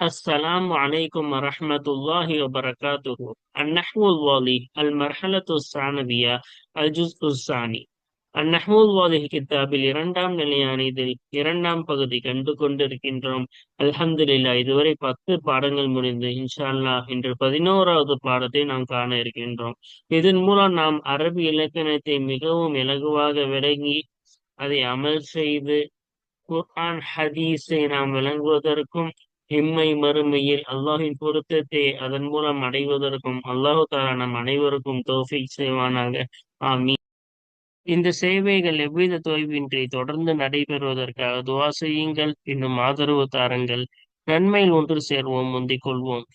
السلام عليكم ورحمة الله وبركاته النحو الواضح المرحلة الثانوية الجزء الثاني النحو الواضح கித்தாபில் இரண்டாம் நிலையான இதில் இரண்டாம் பகுதி கண்டு கொண்டிருக்கின்றோம் அல்ஹம்துலில்லா இதுவரை பத்து பாடங்கள் முடிந்து இன்ஷா அல்லாஹ் இன்று பதினோராவது பாடத்தை நாம் காண இருக்கின்றோம் இதன் மூலம் நாம் அரபி இலக்கணத்தை மிகவும் இலகுவாக விளங்கி அதை அமல் செய்து குர்ஆன் ஹதீஸை நாம் விளங்குவதற்கும் இம்மை மறுமையில் அல்லாஹின் பொருத்தத்தை அதன் மூலம் அடைவதற்கும் அல்லாஹு தாரா நம் அனைவருக்கும் தோஃபிக் செய்வானாக. ஆமீன். இந்த சேவைகள் எவ்வித தொய்வின்றி தொடர்ந்து நடைபெறுவதற்காக துவா செய்யுங்கள். இன்னும் ஆதரவு தாருங்கள். நன்மையில் ஒன்று சேர்வோம் முந்திக் கொள்வோம்.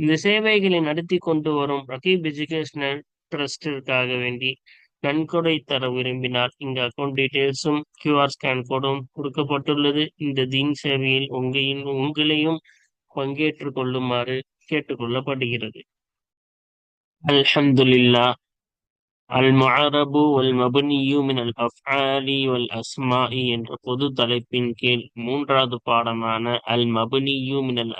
இந்த சேவைகளை நடத்தி கொண்டு வரும் ரகீப் எஜுகேஷனல் ட்ரஸ்டிற்காக வேண்டி நன்கொடை தர விரும்பினால் இந்த அக்கௌண்ட் டீடைல்ஸும் கியூஆர் ஸ்கேன் கோடும் கொடுக்கப்பட்டுள்ளது. இந்த தீன் சேவையில் உங்களின் உங்களையும் பங்கேற்று கொள்ளுமாறு கேட்டுக்கொள்ளப்படுகிறது. அல்ஹம்துலில்லா. அல் வல் மபனியு மின் அல் அஃஆலி என்ற பொது தலைப்பின் கீழ் மூன்றாவது பாடமான அல் மபனியு மின் அல்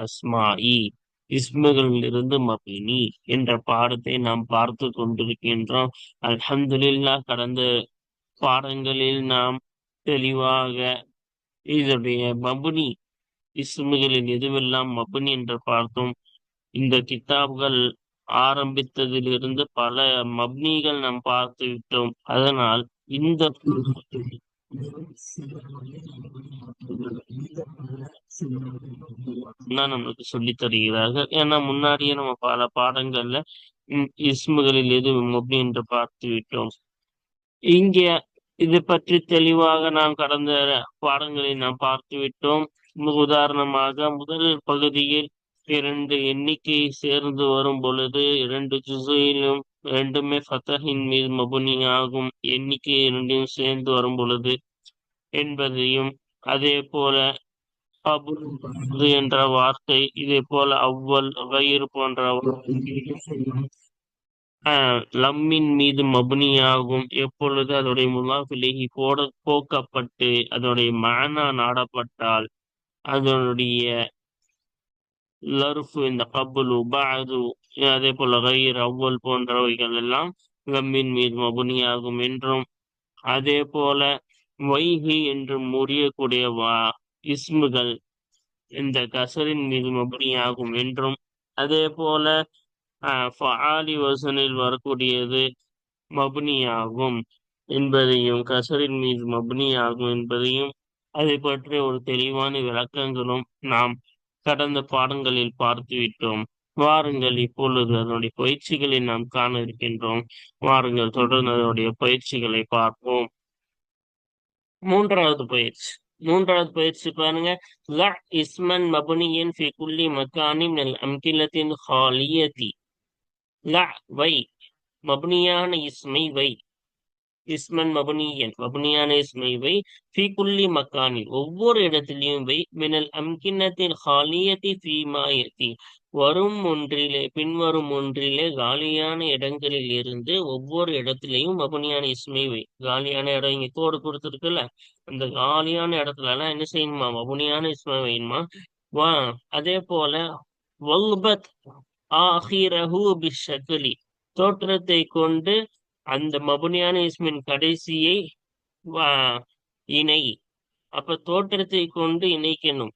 இஸ்முகளிலிருந்து மபினி என்ற பாடத்தை நாம் பார்த்து கொண்டிருக்கின்றோம். அல்ஹம்துலில்லா கடந்த பாடங்களில் நாம் தெளிவாக இதனுடைய மபுனி இஸ்முகளில் எதுவெல்லாம் மபுனி என்று பார்த்தோம். இந்த கித்தாப்கள் ஆரம்பித்ததிலிருந்து பல மப்னிகள் நாம் பார்த்து விட்டோம். அதனால் இந்த நம்மளுக்கு சொல்லி தருகிறார்கள்? ஏன்னா முன்னாடியே நம்ம பல பாடங்கள்ல இஸ்முகளில் எது மப்னி என்று பார்த்து விட்டோம். இங்கே இது பற்றி தெளிவாக நாம் கடந்த பாடங்களில் நாம் பார்த்து விட்டோம். உதாரணமாக முதல் பகுதியில் இரண்டு எண்ணிக்கை சேர்ந்து வரும் பொழுது இரண்டு ஜுசையிலும் இரண்டுமே ஃபத்தஹின் மீது மபுனி ஆகும் எண்ணிக்கை இரண்டையும் சேர்ந்து வரும் பொழுது என்பதையும் அதே போல அபு என்ற வார்த்தை இதே போல அவ்வல் வயிறு போன்ற லம்மின் மீது மபுனியாகும். எப்பொழுது அதோடைய முலாஃபிலேகி போட போக்கப்பட்டு அதனுடைய மானா நாடப்பட்டால் அதனுடைய லர்ஃபு இந்த கபுலு பாது அதே போல கயிர் அவ்வல் போன்றவைகள் எல்லாம் கம்மின் மீது மபுனியாகும் என்றும் அதே போல வைகி என்று முறியக்கூடிய வா இஸ்முகள் இந்த கசரின் மீது மபுனியாகும் என்றும் அதே போல ஃபாலி வசனில் வரக்கூடியது மபுனியாகும் என்பதையும் கசரின் மீது மபுனியாகும் என்பதையும் அதை பற்றிய ஒரு தெளிவான விளக்கங்களும் நாம் கடந்த பாடங்களில் பார்த்துவிட்டோம். வாருங்கள் இப்பொழுது அதனுடைய பயிற்சிகளை நாம் காண இருக்கின்றோம். வாருங்கள் தொடர்ந்து அதனுடைய பயிற்சிகளை பார்ப்போம். மூன்றாவது பயிற்சி. மூன்றாவது பயிற்சி பாருங்க. ல இஸ்மன் மபுனியன் ஃபி குல்லி மக்கானின் அம்கிலத்தின் ஹாலியதி. ல வை. மபுனியான இஸ்மை வை. இஸ்மன் மபுனியன் மபுனியான இஸ்மை வை ஃபி குல்லி மக்கானில். ஒவ்வொரு இடத்திலையும் வை. மினல் அம்கின்னத்தின் ஹாலியத்தி ஃபீமாயத்தி வரும் ஒன்றிலே பின்வரும் ஒன்றிலே காலியான இடங்களில் இருந்து ஒவ்வொரு இடத்திலையும் மபுனியான இஸ்மை வை காலியான இடம் இங்க கோடு கொடுத்துருக்குல்ல? அந்த காலியான இடத்துல எல்லாம் என்ன செய்யணுமா? மபுனியான இஸ்மை வைமா வா. அதே போல வல்பத் ஆஹிரஹு பிஷக்லி. தோற்றத்தை கொண்டு அந்த மபுனியான இஸ்மின் கடைசியை இணை. அப்ப தோற்றத்தை கொண்டு இணைக்கணும்.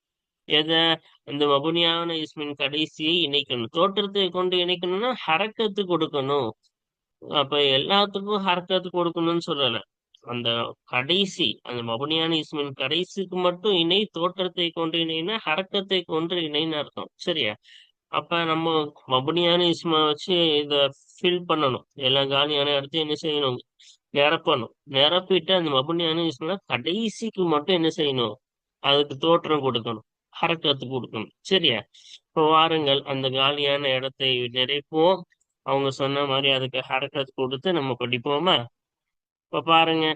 எதை? அந்த மபுனியான இஸ்மின் கடைசியை இணைக்கணும். தோற்றத்தை கொண்டு இணைக்கணும்னா ஹரக்கத்து கொடுக்கணும். அப்ப எல்லாத்துக்கும் ஹரக்கத்து கொடுக்கணும்னு சொல்லல. அந்த கடைசி அந்த மபுனியான இஸ்மின் கடைசிக்கு மட்டும் இணை தோற்றத்தை கொண்டு இணைனா ஹரக்கத்தை கொண்டு இணைன்னு அர்த்தம். சரியா? அப்ப நம்ம மபுனியான இஸ்மா வச்சு இத ஃபில் பண்ணணும். எல்லாம் காலியான இடத்தையும் என்ன செய்யணும்? நிரப்பணும். நிரப்பிட்டு அந்த மபுனியான இஸ்மா கடைசிக்கு மட்டும் என்ன செய்யணும்? அதுக்கு தோற்றம் கொடுக்கணும். ஹரக்கத்து கொடுக்கணும். சரியா? இப்போ வாருங்கள் அந்த காலியான இடத்தை நிறைப்போம் அவங்க சொன்ன மாதிரி அதுக்கு ஹரக்கத்து கொடுத்து நம்ம படிப்போமா? இப்போ பாருங்க.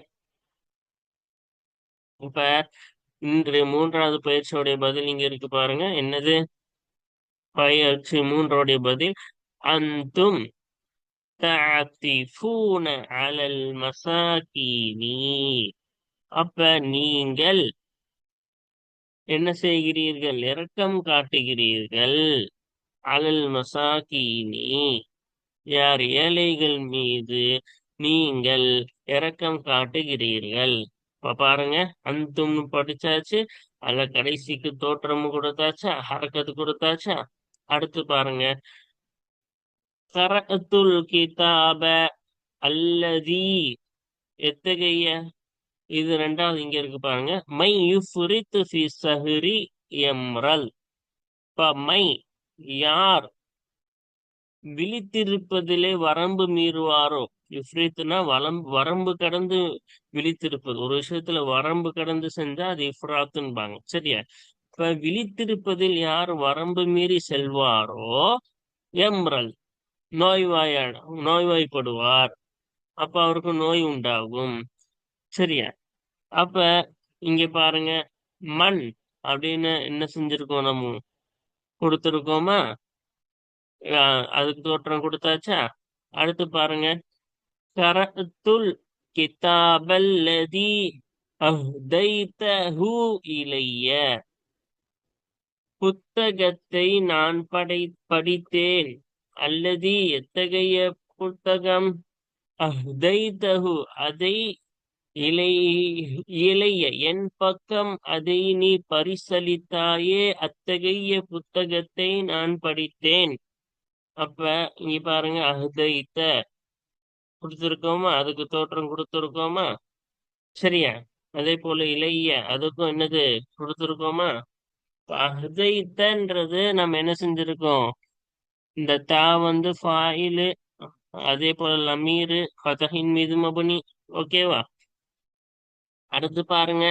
இப்ப இன்று மூன்றாவது பயிற்சியோடைய பதில் இங்க இருக்கு பாருங்க. என்னது? பயிற்சி மூன்றோடைய பதில் அந்தும் تعطفون على المساكين அப்ப நீங்கள் என்ன செய்கிறீர்கள் இரக்கம் காட்டுகிறீர்கள் அலல் மசாக்கீனி யார் ஏழைகள் மீது நீங்கள் இரக்கம் காட்டுகிறீர்கள் இப்ப பாருங்க அந்தும்னு படிச்சாச்சு அதுல கடைசிக்கு தோற்றம் கொடுத்தாச்சா ஹரக்கத்து கொடுத்தாச்சா அடுத்து பாருங்க. கரத்துல் கிதாப அல்லதி. எத்தகைய? இது ரெண்டாவது இங்க இருக்கு பாருங்க. மை யுஃபுரித்து ஃபி சஹரி எம்ரல். இப்ப மை யார் விழித்திருப்பதிலே வரம்பு மீறுவாரோ? இஃப்ரீத்துனா வளம் வரம்பு கடந்து விழித்திருப்பது. ஒரு விஷயத்துல வரம்பு கடந்து செஞ்சா அது இஃப்ராத்துன்பாங்க. சரியா? இப்ப விழித்திருப்பதில் யார் வரம்பு மீறி செல்வாரோ எம்ரல் நோய்வாய நோய்வாய்ப்படுவார். அப்ப அவருக்கு நோய் உண்டாகும். சரியா? அப்ப இங்க பாருங்க மண் அப்படின்னு என்ன செஞ்சிருக்கோம் நம்ம? கொடுத்துருக்கோமா? அதுக்கு தோற்றம் கொடுத்தாச்சா? அடுத்து பாருங்க கரத்துல் கிதாபல்லதி அஹ்தைத்தஹு இலைய. புத்தகத்தை நான் படை படித்தேன். அல்லது எத்தகைய புத்தகம்? அஹ்தைத்தஹு அதை இலை இளைய என் பக்கம் அதை நீ பரிசளித்தாயே அத்தகைய புத்தகத்தை நான் படித்தேன். அப்ப இங்க பாருங்க அஹ்தைத்த. கொடுத்துருக்கோமா? அதுக்கு தோற்றம் கொடுத்துருக்கோமா? சரியா? அதே போல இளைய அதுக்கும் என்னது கொடுத்துருக்கோமா? அஹ்தைத்தன்றது நம்ம என்ன செஞ்சிருக்கோம்? இந்த தா வந்து ஃபாயிலு அதே போல லமீரு ஃபதஹின் மீது மபுனி. ஓகேவா அடுத்து பாருங்க.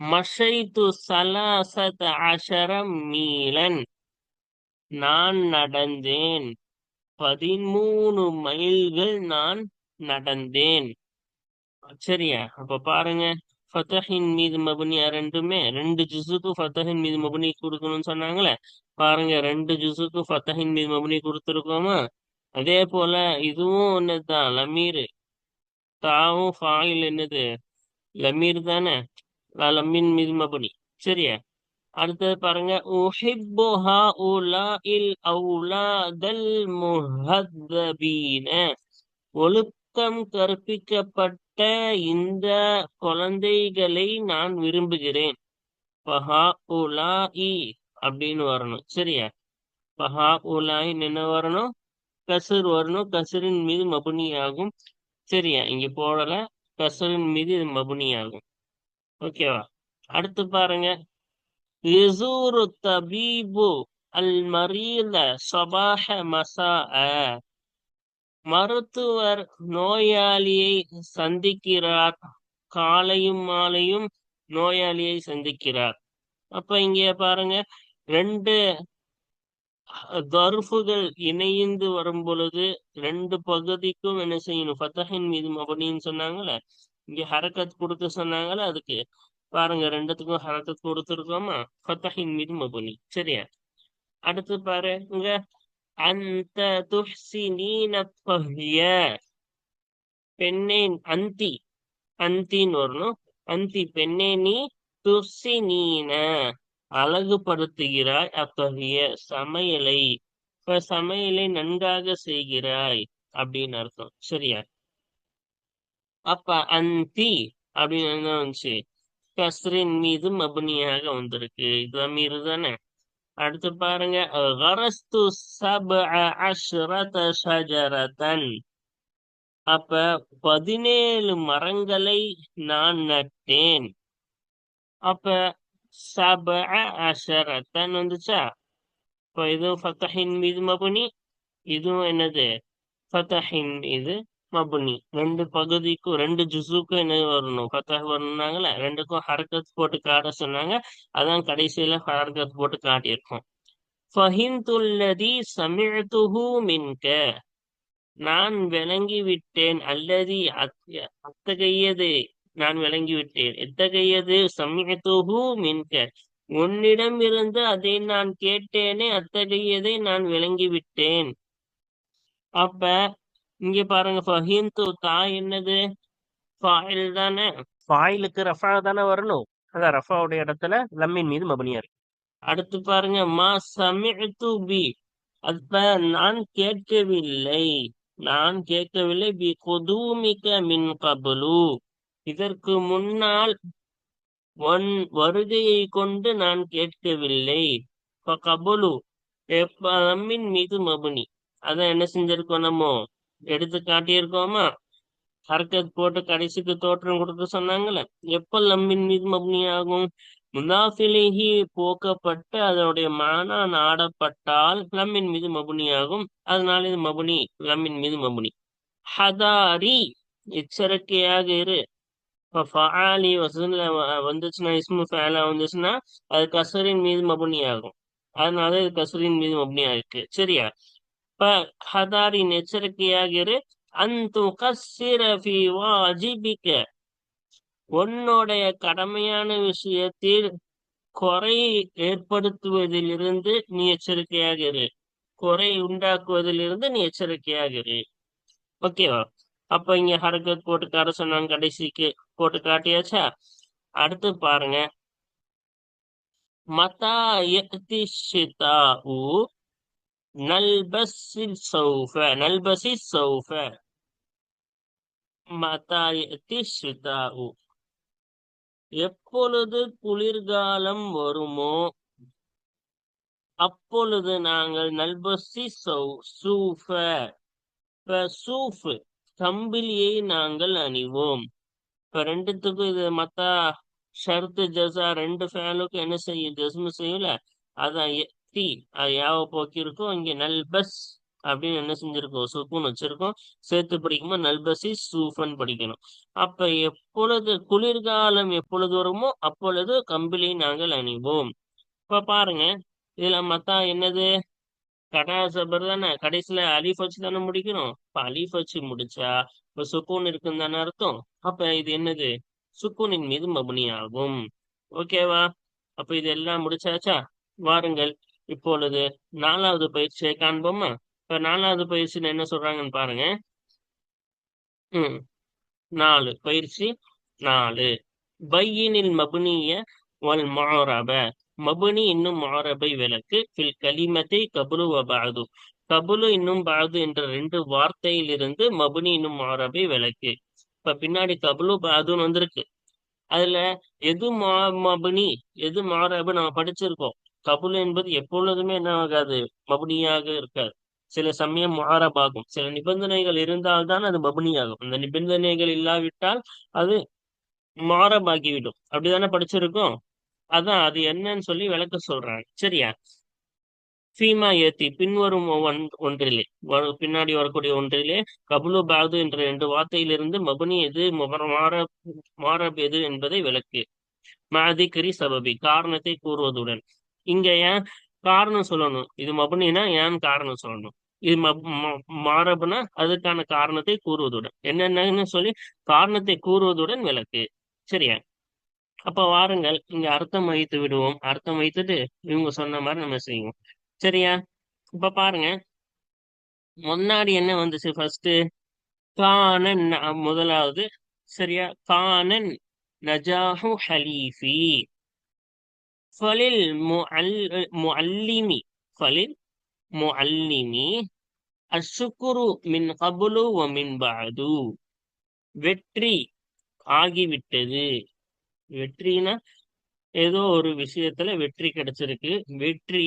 மஷைத்து சலாசத் அஷரம் மீலன். நான் நடந்தேன். பதிமூணு மைல்கள் நான் நடந்தேன். சரியா? அப்ப பாருங்க. ஃபத்தஹின் மீது மபுனியா ரெண்டுமே ரெண்டு ஜுசுக்கு ஃபத்தஹின் மீது மபுனி கொடுக்கணும்னு சொன்னாங்களே பாருங்க ரெண்டு ஜுசுக்கு ஃபத்தஹின் மீது மபுனி கொடுத்துருக்கோமா? அதே போல இதுவும் ஒண்ணுதான் லமீர். தாவும் ஃபாயில் என்னது? லமீர் தானே? லமீன் மீது மபுனி. சரியா? அடுத்தது பாருங்க உஹிப்புஹா உலாஇல் அவுலாதல் முஹத்தபீன. ஒழுக்கம் கற்பிக்கப்பட்ட இந்த குழந்தைகளை நான் விரும்புகிறேன். பஹா உலாஇ அப்படின்னு வரணும் சரியா? பஹா உலாய் என்ன வரணும்? கசர் வரணும். கசரின் மீது மபுனி ஆகும் சரியா? இங்க போடல. கசரின் மீது இது மபுனி ஆகும் ஓகேவா? அடுத்து பாருங்க. யசூரு தபீபு அல் மரீல சபாஹ மசா மருத்துவர் நோயாளியை சந்திக்கிறார். காலையும் மாலையும் நோயாளியை சந்திக்கிறார். அப்ப இங்க பாருங்க ரெண்டு தர்ஃபுகள் இணைந்து வரும் பொழுது ரெண்டு பகுதிக்கும் என்ன செய்யணும்? ஃபத்தஹின் மீது மபனின்னு சொன்னாங்கல்ல? இங்க ஹரக்கத் கொடுக்க சொன்னாங்கல்ல அதுக்கு? பாருங்க ரெண்டுத்துக்கும் ஹரக்கத் கொடுத்துருக்கோமா? ஃபத்தஹின் மீது மபனி. சரியா? அடுத்து பாருங்க அந்த துஹ்சி ஃபஹ்ய பெண்ணே அந்தி. அந்தின்னு வரணும். அந்தி பெண்ணே நீ துஹ்சினீன அழகுபடுத்துகிறாய் அத்தகைய சமையலை. இப்ப சமையலை நன்றாக செய்கிறாய் அப்படின்னு அர்த்தம். சரியா? அப்ப அந்தி அப்படின்னு என்ன வந்துச்சு? கஸ்ரின் மீது மபுனியாக வந்திருக்கு. இதுதான் மீறு தானே அடுத்து பாருங்க. கரஸ்து சப அஷ்ரத ஷஜரதன். அப்ப பதினேழு மரங்களை நான் நட்டேன். அப்ப சப அஷரத்தன் வந்துச்சா? இப்போ இதுவும் ஃபத்தஹின் மீது மபுனி. இதுவும் என்னது? ஃபத்தஹின் மீது மபுனி. ரெண்டு பகுதிக்கும் ரெண்டு ஜுசுக்கும் என்ன வரணும்? ஃபத்தஹ் வரணும்னாங்களே ரெண்டுக்கும் ஹரக்கத் போட்டு காட்ட சொன்னாங்க. அதான் கடைசியில ஹரக்கத் போட்டு காட்டியிருக்கோம். ஃபஹிந்துல்லதி சமிழ்துஹு மின்க. நான் விளங்கி விட்டேன் அல்லதி அத்தகையது நான் விளங்கி விட்டேன் எத்தகையது? சமயத்துஹு மின்க. உன்னிடம் இருந்து அதை நான் கேட்டேனே அத்தகையதை நான் விளங்கி விட்டேன் அப்ப இங்க பாருங்க ஃபஹீந்து தா என்னது? ஃபாயில் தானே? ஃபாயிலுக்கு ரஃபா தானே வரணும். அதான் ரஃபாவுடைய இடத்துல லம்மின் மீது மபனியா இருக்கு. அடுத்து பாருங்க மா சமிஅத்து பி. அப்ப நான் கேட்கவில்லை. நான் கேட்கவில்லை. பி குதூமிக மின் கபலு. இதற்கு முன்னால் ஒன் வருகையை கொண்டு நான் கேட்கவில்லை. கபலு எப்ப லம்மின் மீது மபுனி. அதான் என்ன செஞ்சிருக்கோம் நம்ம? எடுத்து காட்டியிருக்கோமா? ஹர்கத் போட்டு கடைசிக்கு தோற்றம் கொடுக்க சொன்னாங்கல்ல? எப்ப லம்மின் மீது மப்னி ஆகும்? முதாஃபிலிஹி போக்கப்பட்டு அதனுடைய மானா நாடப்பட்டால் லம்மின் மீது மபுனி ஆகும். அதனால இது மபுனி லம்மின் மீது மபுனி ஹதாரி எச்சரிக்கையாக இரு. ஃபஆலி வசூல வந்துச்சுன்னா இஸ்மு ஃபேலா வந்துச்சுன்னா அது கசரின் மீது மபுனி ஆகும். அதனால இது கசரின் மீது மபுனி ஆயிருக்கு. சரியா? இப்ப ஹதாரின் எச்சரிக்கையாக இரு அந்து கசிர வாஜிபிக்க உன்னுடைய கடமையான விஷயத்தில் குறை ஏற்படுத்துவதிலிருந்து நீ எச்சரிக்கையாக இரு குறை உண்டாக்குவதிலிருந்து நீ எச்சரிக்கையாக இரு ஓகேவா அப்ப இங்க ஹரக்கத் போட்டு காட்ட சொன்னாங்க கடைசிக்கு போட்டு காட்டியாச்சா அடுத்து பாருங்க. மதா யக்தி ஷிதாஉ நல்பஸில் சௌஃப நல்பஸி சௌஃப. மதா யக்தி எப்பொழுது குளிர்காலம் வருமோ அப்பொழுது நாங்கள் நல்பசி சூஃப. சூஃப் கம்பிலியை நாங்கள் அணிவோம். இப்ப ரெண்டுத்துக்கும் இது மத்தா ஷர்த்து ஜசா ரெண்டு ஃபேனுக்கும் என்ன செய்யும்? ஜஸ்மு செய்யல அதான் தி அது யாவ போக்கி இருக்கும் இங்க நல்பஸ் அப்படின்னு என்ன செஞ்சிருக்கோம்? சுக்குன்னு வச்சிருக்கோம். சேர்த்து படிக்கும்போது நல்பசி சூஃபன் படிக்கணும். அப்ப எப்பொழுது குளிர்காலம் எப்பொழுது வருமோ அப்பொழுது கம்பிளி நாங்கள் அணிவோம். இப்ப பாருங்க இதுல மத்தா என்னது? கடா சபர் தானே? கடைசியில அலீஃப் வச்சு தானே முடிக்கணும். இப்ப அலீஃப் வச்சு முடிச்சா இப்ப சுக்கூன் இருக்குன்னு தானே அர்த்தம். அப்ப இது என்னது? சுக்கூனின் மீது மபுனி ஆகும் ஓகேவா? அப்ப இது எல்லாம் முடிச்சாச்சா? வாருங்கள். இப்பொழுது நாலாவது பயிற்சியை காண்போமா? இப்ப நாலாவது பயிற்சியில என்ன சொல்றாங்கன்னு பாருங்க. ம். நாலு. பயிற்சி நாலு. பையினில் மபுனிய வல் மாரப மபுனி இன்னும் மாரபை விளக்கு. ஃபில் கலிமத்தை கபுலு வபாது கபுலு இன்னும் பாது என்ற ரெண்டு வார்த்தையிலிருந்து மபுனி இன்னும் மாரபை விளக்கு. இப்ப பின்னாடி கபுலு பாதுன்னு வந்திருக்கு. அதுல எது மா மபுனி எது மாரபு நம்ம படிச்சிருக்கோம். கபுல் என்பது எப்பொழுதுமே என்ன ஆகாது? மபுனியாக இருக்காது. சில சமயம் மாரபாகும் சில நிபந்தனைகள் இருந்தால்தான் அது மபுனியாகும். அந்த நிபந்தனைகள் இல்லாவிட்டால் அது மாரபாகிவிடும் அப்படிதானே படிச்சிருக்கோம்? அதான் அது என்னன்னு சொல்லி விளக்க சொல்றாங்க. சரியா? ஃபீமா ஏத்தி பின்வரும் ஒன் ஒன்றிலே பின்னாடி வரக்கூடிய ஒன்றிலே கபுலு பாது என்ற ரெண்டு வார்த்தையிலிருந்து மபுனி எது முகர- மாறப் மாரப் எது என்பதை விளக்கு. மாதிகிரி சபபி காரணத்தை கூறுவதுடன். இங்க ஏன் காரணம் சொல்லணும். இது மபுனினா ஏன் காரணம் சொல்லணும். இது மப்- ம- அதுக்கான காரணத்தை கூறுவதுடன். என்னென்னு சொல்லி காரணத்தை கூறுவதுடன் விளக்கு. சரியா? அப்ப வாருங்கள் இங்க அர்த்தம் வைத்து விடுவோம். அர்த்தம் வைத்துட்டு இவங்க சொன்ன மாதிரி நம்ம செய்வோம். சரியா? இப்ப பாருங்க. முன்னாடி என்ன வந்துச்சு ஃபர்ஸ்ட் கானன் முதலாவது. சரியா? கானன் நஜாஹு ஹலீஃபி. ஃபலில் முஅல்லிமி ஃபலில் முஅல்லிமி அஷ்குரு மின் கபுலு வ மின் பாது வெற்றி ஆகிவிட்டது வெற்றினா ஏதோ ஒரு விஷயத்துல வெற்றி கிடைச்சிருக்கு வெற்றி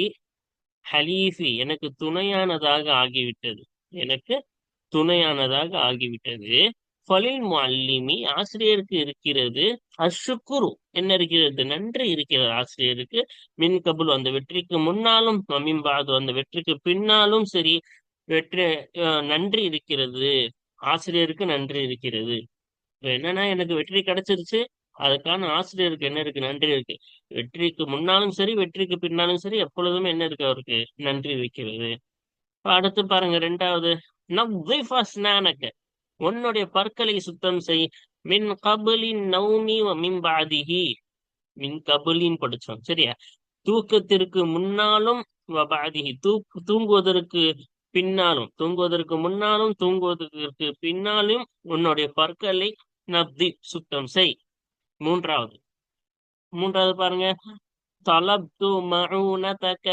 ஹலீஃபி எனக்கு துணையானதாக ஆகிவிட்டது எனக்கு துணையானதாக ஆகிவிட்டது ஃபலில் முஅல்லிமி ஆசிரியருக்கு இருக்கிறது அஷ்குரு என்ன இருக்கிறது? நன்றி இருக்கிறது ஆசிரியருக்கு. மின் கபுல் அந்த வெற்றிக்கு முன்னாலும் மமிம்பாது அந்த வெற்றிக்கு பின்னாலும் சரி வெற்றி நன்றி இருக்கிறது. ஆசிரியருக்கு நன்றி இருக்கிறது. இப்ப என்னன்னா எனக்கு வெற்றி கிடைச்சிருச்சு. அதுக்கான ஆசிரியருக்கு என்ன இருக்கு? நன்றி இருக்கு. வெற்றிக்கு முன்னாலும் சரி வெற்றிக்கு பின்னாலும் சரி எப்பொழுதுமே என்ன இருக்கு அவருக்கு? நன்றி இருக்கிறது. அடுத்து பாருங்க ரெண்டாவது. நவ்விஃப் அஸ்னானக உன்னுடைய பற்களை சுத்தம் செய். மின் கபலின் நௌமி மின் பாதிகி மின் கபலின் படிச்சோம் சரியா? தூக்கத்திற்கு முன்னாலும் வ பாதிஹி. தூக் தூங்குவதற்கு பின்னாலும் தூங்குவதற்கு முன்னாலும் தூங்குவதற்கு பின்னாலும் உன்னுடைய பற்களை நப்தி சுத்தம் செய். மூன்றாவது. மூன்றாவது பாருங்க. தலப்து மவுனதக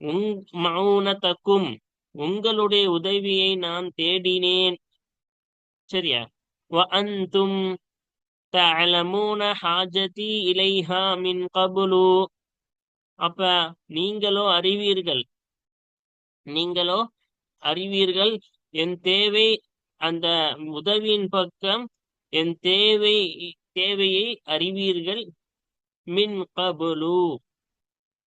உங் மவுனதக்கும் உங்களுடைய உதவியை நான் தேடினேன். சரியா? வ அந்தும் ஹாஜதி இலைஹா மின் கபுலு. அப்ப நீங்களோ அறிவீர்கள். நீங்களோ அறிவீர்கள். என் தேவை அந்த உதவியின் பக்கம் என் தேவை தேவையை அறிவீர்கள். மின் கபுலு.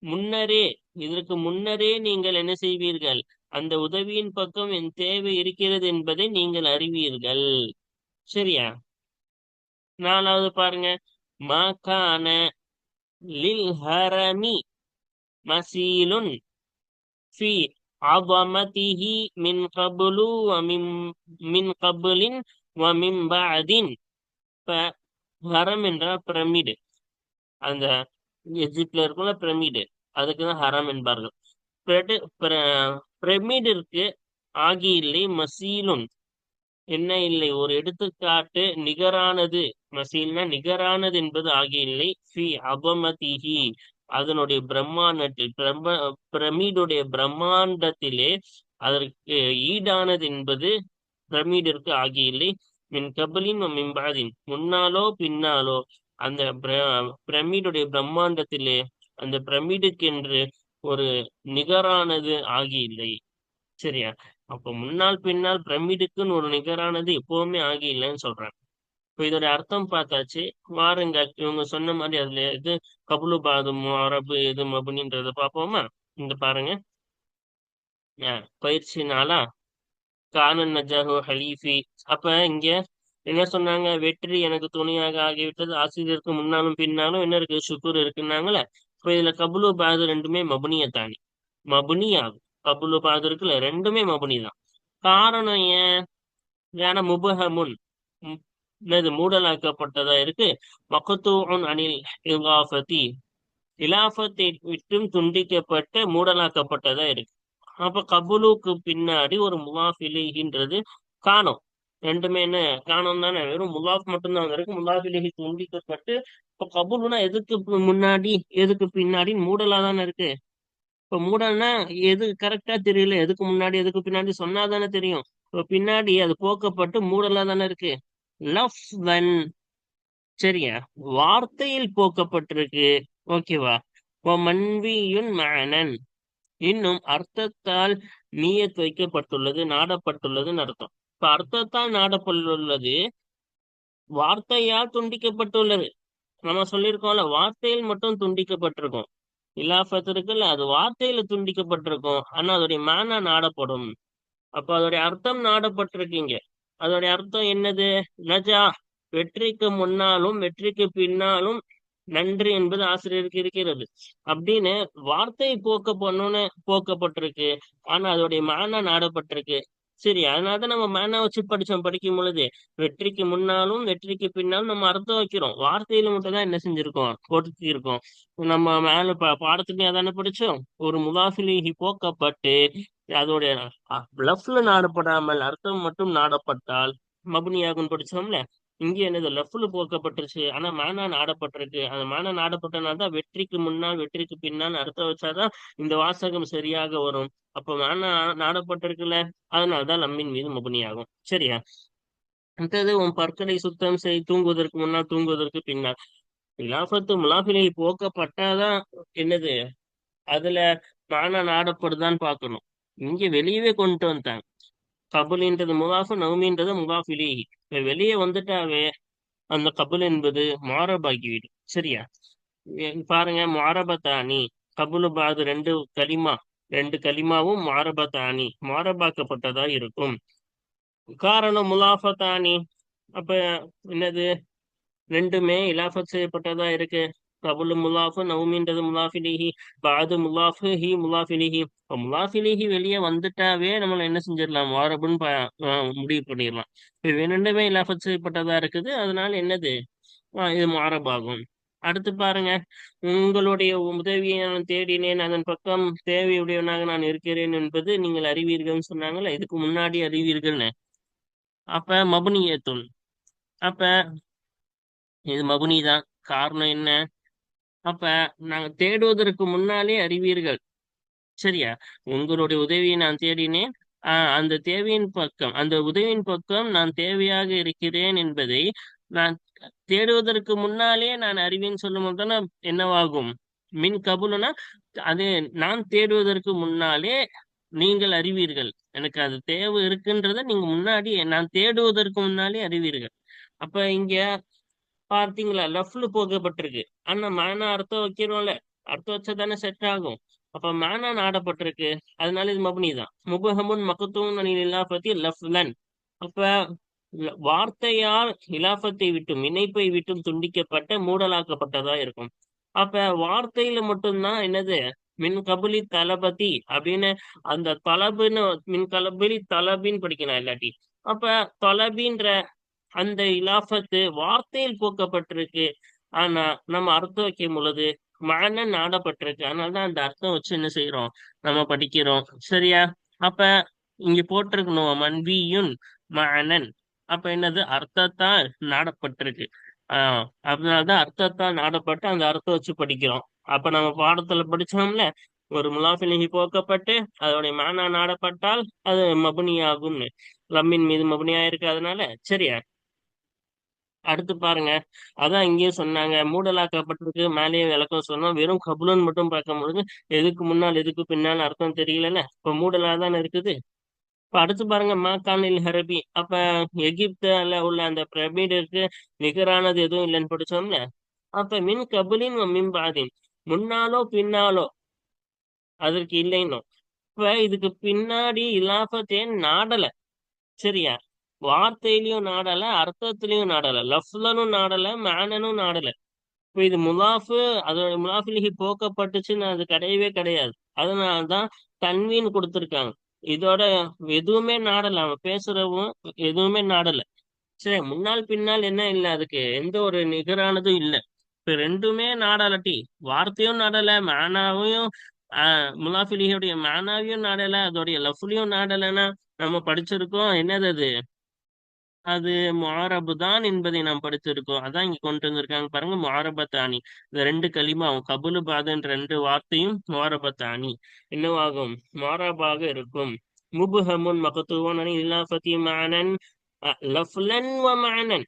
முன்னரே இதற்கு முன்னரே நீங்கள் என்ன செய்வீர்கள்? அந்த உதவியின் பக்கம் என் தேவை இருக்கிறது என்பதை நீங்கள் அறிவீர்கள். சரியா? நாலாவது பாருங்க. மாகான லில் ஹரமி மசீலுன் ஃபி அபமதிஹி மின் கபுலு வமிம் மின் கபுலின் வமிம் பாதின் ஹரம் என்றால் பிரமிடு. அந்த எஜிப்டில் இருக்குள்ள பிரமிடு. அதுக்கு தான் ஹரம் என்பார்கள். பிரமிடிற்கு ஆகி இல்லை மசீலும் என்ன இல்லை? ஒரு எடுத்துக்காட்டு நிகரானது. மசீல்னா நிகரானது என்பது ஆகிய இல்லை. ஃபி அபமதிஹி. அதனுடைய பிரம்மாண்டத்தில் பிரம்ம பிரமிடுடைய பிரம்மாண்டத்திலே அதற்கு ஈடானது என்பது பிரமிடிற்கு ஆகியில்லை இல்லை. மின் கபலின் மின்பாதின் முன்னாலோ பின்னாலோ அந்த பிரமிடுடைய பிரம்மாண்டத்திலே அந்த பிரமிடுக்கென்று ஒரு நிகரானது ஆகி இல்லை சரியா? அப்ப முன்னால் பின்னால் பிரமிடுக்குன்னு ஒரு நிகரானது எப்பவுமே ஆகி இல்லைன்னு சொல்றாங்க. இப்போ இதோட அர்த்தம் பார்த்தாச்சு. வாருங்க இவங்க சொன்ன மாதிரி அதுல இது கபுலு பாதும் அரபு எது மபுனின்றத பார்ப்போமா? இந்த பாருங்க. பயிற்சினாலா கானன் நஜாஹு ஹலீஃபி. அப்ப இங்க என்ன சொன்னாங்க? வெற்றி எனக்கு துணையாக ஆகிவிட்டது. ஆசிரியருக்கு முன்னாலும் பின்னாலும் என்ன இருக்கு? சுக்குர் இருக்குன்னாங்களே இப்போ இதுல கபுலு பாது ரெண்டுமே மபுனிய தானி மபுனி ஆகும் கபுலு பாது இருக்குல்ல ரெண்டுமே மபுனி தான் காரணம் ஏன்? ஏன்னா முபஹமுன் என்னது மூடலாக்கப்பட்டதா இருக்கு. மகத்தூன் அனில் இலாஃபதி. இலாஃபத்தை விட்டும் துண்டிக்கப்பட்ட மூடலாக்கப்பட்டதா இருக்கு. அப்ப கபுலுக்கு பின்னாடி ஒரு முவாஃபிலின்றது காணும். ரெண்டுமே என்ன? காணம் தானே. வெறும் முலாஃப் மட்டும்தான் இருக்கு. முல்லாஃபிலேயே துண்டிக்கப்பட்டு இப்ப கபுலுனா எதுக்கு முன்னாடி எதுக்கு பின்னாடி? மூடலா தானே இருக்கு. இப்ப மூடல்னா எது கரெக்டா தெரியல. எதுக்கு முன்னாடி எதுக்கு பின்னாடி சொன்னா தானே தெரியும். இப்ப பின்னாடி அது போக்கப்பட்டு மூடலா தானே இருக்கு. லஃப்வன் சரியா? வார்த்தையில் போக்கப்பட்டிருக்கு. ஓகேவா? மன்வியுன் மனன். இன்னும் அர்த்தத்தால் நீயத் வைக்கப்பட்டுள்ளது நாடப்பட்டுள்ளதுன்னு அர்த்தம். இப்ப அர்த்தத்தால் நாடப்பட்டுள்ளது. வார்த்தையால் துண்டிக்கப்பட்டுள்ளது. நம்ம சொல்லியிருக்கோம்ல வார்த்தையில் மட்டும் துண்டிக்கப்பட்டிருக்கும். இலாஃபத் இருக்குல்ல அது வார்த்தையில துண்டிக்கப்பட்டிருக்கும். ஆனா அதோடைய மேனா நாடப்படும். அப்ப அதோடைய அர்த்தம் நாடப்பட்டிருக்கீங்க. அதோடைய அர்த்தம் என்னது? நஜா வெற்றிக்கு முன்னாலும் வெற்றிக்கு பின்னாலும் நன்றி என்பது ஆசிரியருக்கு இருக்கிறது. அப்படின்னு வார்த்தை போக்க பண்ணுன்னு போக்கப்பட்டிருக்கு. ஆனா அதோடைய மான நாடப்பட்டிருக்கு. சரி அதனாலதான் நம்ம மேனா வச்சு படிச்சோம். படிக்கும் பொழுது வெற்றிக்கு முன்னாலும் வெற்றிக்கு பின்னாலும் நம்ம அர்த்தம் வைக்கிறோம். வார்த்தையில மட்டும் தான் என்ன செஞ்சிருக்கோம்? கொடுத்து இருக்கோம் நம்ம மேல பாடத்துலயும் அதானே படிச்சோம்? ஒரு முதாஃபிலிஹி போக்கப்பட்டு அதோடைய லஃப்ல நாடப்படாமல் அர்த்தம் மட்டும் நாடப்பட்டால் மபுனியாகும் படிச்சோம்ல? இங்க என்னது லஃப்ல போக்கப்பட்டுருச்சு ஆனா மானா நாடப்பட்டிருக்கு அந்த மானா நாடப்பட்டனால்தான் வெற்றிக்கு முன்னால் வெற்றிக்கு பின்னால் அர்த்தம் வச்சாதான் இந்த வாசகம் சரியாக வரும். அப்ப மானா நாடப்பட்டிருக்குல்ல அதனாலதான் லம்மின் மீது மபுனியாகும் சரியா? அடுத்தது உன் பற்களை சுத்தம் செய் தூங்குவதற்கு முன்னால் தூங்குவதற்கு பின்னால். இலாபத்து முலாபிலை போக்கப்பட்டாதான் என்னது அதுல மானா நாடப்படுதான்னு பார்க்கணும். இங்க வெளியவே கொண்டு வந்தாங்க கபுலின்றது முகாஃபு நவமின்றது முகாஃபிலி வெளியே வந்துட்டாவே அந்த கபுல் என்பது மாரபாகிவிடும். சரியா? பாருங்க மாரபத்தானி கபுலு பாது ரெண்டு களிமா ரெண்டு களிமாவும் மாரபத்தானி மாரபாக்கப்பட்டதா இருக்கும். காரணம் முலாஃபத்தானி அப்ப என்னது? ரெண்டுமே இலாஃபத் செய்யப்பட்டதா இருக்கு. கபுல் முலாஃபு நவுமின்றது முலாஃபிலிஹி பாது முலாஃபு ஹி முலாஃபிலிஹி இப்போ முலாஃபிலிஹி வெளியே வந்துட்டாவே நம்மள என்ன செஞ்சிடலாம் வாரபுன்னு முடிவு பண்ணிடலாம் இப்போ ரெண்டுமே இலாஃபத் செய்யப்பட்டதா இருக்குது. அதனால என்னது இது மாறபாகும் அடுத்து பாருங்க உங்களுடைய உதவியை நான் தேடினேன் அதன் பக்கம் தேவையுடையவனாக நான் இருக்கிறேன் என்பது நீங்கள் அறிவீர்கள்னு சொன்னாங்கல்ல? இதுக்கு முன்னாடி அறிவீர்கள்னு அப்ப மபுனியத்துன் அப்ப இது மபுனி தான் காரணம் என்ன? அப்ப நாங்க தேடுவதற்கு முன்னாலே அறிவீர்கள். சரியா? உங்களுடைய உதவியை நான் தேடினேன். ஆஹ் அந்த தேவையின் பக்கம் அந்த உதவியின் பக்கம் நான் தேவையாக இருக்கிறேன் என்பதை நான் தேடுவதற்கு முன்னாலே நான் அறிவேன் சொல்லும் போது தானே என்னவாகும்? மின் கபுலுனா அது நான் தேடுவதற்கு முன்னாலே நீங்கள் அறிவீர்கள். எனக்கு அது தேவை இருக்குன்றத நீங்க முன்னாடி நான் தேடுவதற்கு முன்னாலே அறிவீர்கள். அப்ப இங்க பார்த்தீங்களா? லஃப்ல போகப்பட்டிருக்கு. ஆனா மேனா அர்த்தம் வைக்கிறோம்ல அர்த்தம் வச்சா தானே செட் ஆகும். அப்ப மேனா நாடப்பட்டிருக்கு. அதனால இது மபுனி தான். முபஹமுன் மகத்தூன் இலாஃபத்தி லஃப்லன். அப்ப வார்த்தையால் இலாபத்தை விட்டும் இணைப்பை விட்டும் துண்டிக்கப்பட்ட மூடலாக்கப்பட்டதா இருக்கும். அப்ப வார்த்தையில மட்டும்தான் என்னது? மின் கபுலி தளபதி அப்படின்னு அந்த தலபுன்னு மின் கபுலி தலபின்னு படிக்கணும் இல்லாட்டி. அப்ப தொலபின்ற அந்த இலாபத்து வார்த்தையில் போக்கப்பட்டிருக்கு. ஆனா நம்ம அர்த்தம் வைக்கும் பொழுது மன நாடப்பட்டிருக்கு. அதனாலதான் அந்த அர்த்தம் வச்சு என்ன செய்யறோம் நம்ம படிக்கிறோம். சரியா? அப்ப இங்க போட்டிருக்கணும். மன்வியுன் மனன் அப்ப என்னது? அர்த்தத்தால் நாடப்பட்டிருக்கு. ஆஹ் அதனாலதான் அர்த்தத்தால் நாடப்பட்டு அந்த அர்த்தம் வச்சு படிக்கிறோம். அப்ப நம்ம பாடத்துல படிச்சோம்ல ஒரு முலாஃபிலிஹி போக்கப்பட்டு அதோடைய மானா நாடப்பட்டால் அது மபுனி ஆகும்னு லம்மின் மீது மபுனியா இருக்கு அதனால சரியா? அடுத்து பாருங்க. அதான் இங்கேயே சொன்னாங்க. மூடலாக்கப்பட்டிருக்கு மேலேயே விளக்கம் சொன்னோம். வெறும் கபுலன் மட்டும் பார்க்கும்பொழுது எதுக்கு முன்னால் எதுக்கு பின்னால் அர்த்தம் தெரியலல்ல. இப்ப மூடலா தானே இருக்குது. இப்ப அடுத்து பாருங்க மாக்கானில் ஹரபி. அப்ப எகிப்துல உள்ள அந்த பிரமிடிற்கு நிகரானது எதுவும் இல்லைன்னு படிச்சோம்ல. அப்ப மின் கபுலின் மின் பாதின். முன்னாலோ பின்னாலோ? அதற்கு இல்லைன்னும். இப்ப இதுக்கு பின்னாடி இலாபத்தேன் நாடல. சரியா? வார்த்தையிலயும் நாடல அர்த்தத்திலயும் நாடல லஃப்லனும் நாடல மேனனும் நாடல. இப்ப இது முலாஃபு அதோட முலாஃபிலிஹி போக்கப்பட்டுச்சுன்னு அது கிடையவே கிடையாது. அதனாலதான் தன்வீன் கொடுத்திருக்காங்க. இதோட எதுவுமே நாடல அவன் பேசுறவும் எதுவுமே நாடல. சரி முன்னால் பின்னால் என்ன இல்ல அதுக்கு எந்த ஒரு நிகரானதும் இல்ல. இப்ப ரெண்டுமே நாடலட்டி வார்த்தையும் நாடல மேனாவையும் ஆஹ் முலாஃபிலிஹியோடைய மேனாவையும் நாடல அதோடைய லஃப்லையும் நாடலைன்னா நம்ம படிச்சிருக்கோம். என்னது அது? அது முஆரபு தான் என்பதை நாம் படிச்சிருக்கோம் அதான் இங்க கொண்டு வந்திருக்காங்க பாருங்க முஆரபத்தானி இந்த ரெண்டு கலிமாவும் கபுலு பாதன் ரெண்டு வார்த்தையும் முஆரபத்தானி என்னவாகும்? முஆரபாக இருக்கும். முபுஹமுன் மகத்துவன் இலாஃபதி மானன் லஃப்லன் வ மானன்.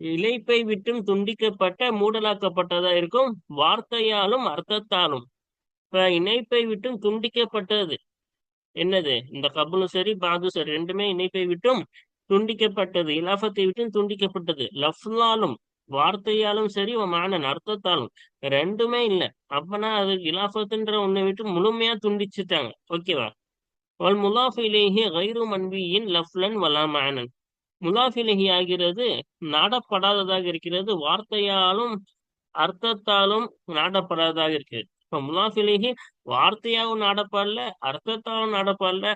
இழைப்பை விட்டும் துண்டிக்கப்பட்ட மூடலாக்கப்பட்டதா இருக்கும்? வார்த்தையாலும் அர்த்தத்தாலும். இப்ப இணைப்பை விட்டும் துண்டிக்கப்பட்டது. என்னது? இந்த கபுலும் சரி பாதும் சரி ரெண்டுமே இணைப்பை விட்டும் துண்டிக்கப்பட்டது இலாபத்தை விட்டு துண்டிக்கப்பட்டது. லஃப்லாலும் வார்த்தையாலும் சரி மானன் அர்த்தத்தாலும். ரெண்டுமே இல்ல. அப்பனா அது இலாபத்துன்ற ஒண்ணை விட்டு முழுமையா துண்டிச்சுட்டாங்க. ஓகேவா? வல் முலாஃப் கைரு மன்வியின் லஃப்லன் வலா மானன். முலாஃப் ஆகிறது நாடப்படாததாக இருக்கிறது. வார்த்தையாலும் அர்த்தத்தாலும் நாடப்படாததாக இருக்கிறது. இப்ப முலாஃப் வார்த்தையாகவும் வார்த்தையாவும் நாடப்படல அர்த்தத்தாலும் நாடப்படல.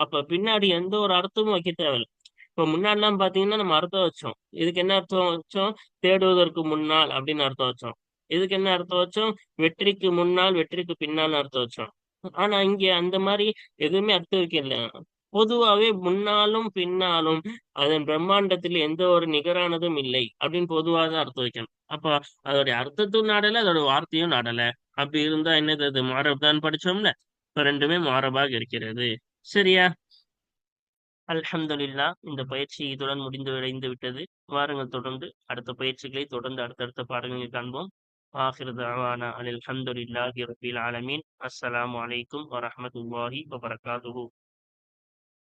அப்ப பின்னாடி எந்த ஒரு அர்த்தமும் வைக்க தேவையில்ல. இப்ப முன்னாடிலாம் பாத்தீங்கன்னா நம்ம அர்த்தம் வச்சோம். இதுக்கு என்ன அர்த்தம் வச்சோம்? தேடுவதற்கு முன்னால் அப்படின்னு அர்த்தம் வச்சோம். இதுக்கு என்ன அர்த்தம் வச்சோம்? வெற்றிக்கு முன்னால் வெற்றிக்கு பின்னால் அர்த்தம் வச்சோம். ஆனா இங்க அந்த மாதிரி எதுவுமே அர்த்தம் வைக்கல. பொதுவாவே முன்னாலும் பின்னாலும் அதன் பிரம்மாண்டத்தில் எந்த ஒரு நிகரானதும் இல்லை அப்படின்னு பொதுவாக தான் அர்த்தம் வைக்கணும். அப்ப அதோடைய அர்த்தத்தும் நாடல அதோட வார்த்தையும் நாடல. அப்படி இருந்தா என்னது அது மாரப் தான் படிச்சோம்ல? இப்ப ரெண்டுமே மாறபாக இருக்கிறது. சரியா? அல்ஹம்துலில்லாஹ் இந்த பயிற்சி இதுடன் முடிந்து விடைந்து விட்டது. வாருங்கள் தொடர்ந்து அடுத்த பயிற்சிகளை தொடர்ந்து அடுத்தடுத்த பாடங்களில் காண்போம். ஆஹிர் தஅவானா அனில் ஹம்துலில்லாஹி ரப்பில் ஆலமீன். அஸ்ஸலாமு அலைக்கும் வரஹ்மத்துல்லாஹி வபரகாதுஹு.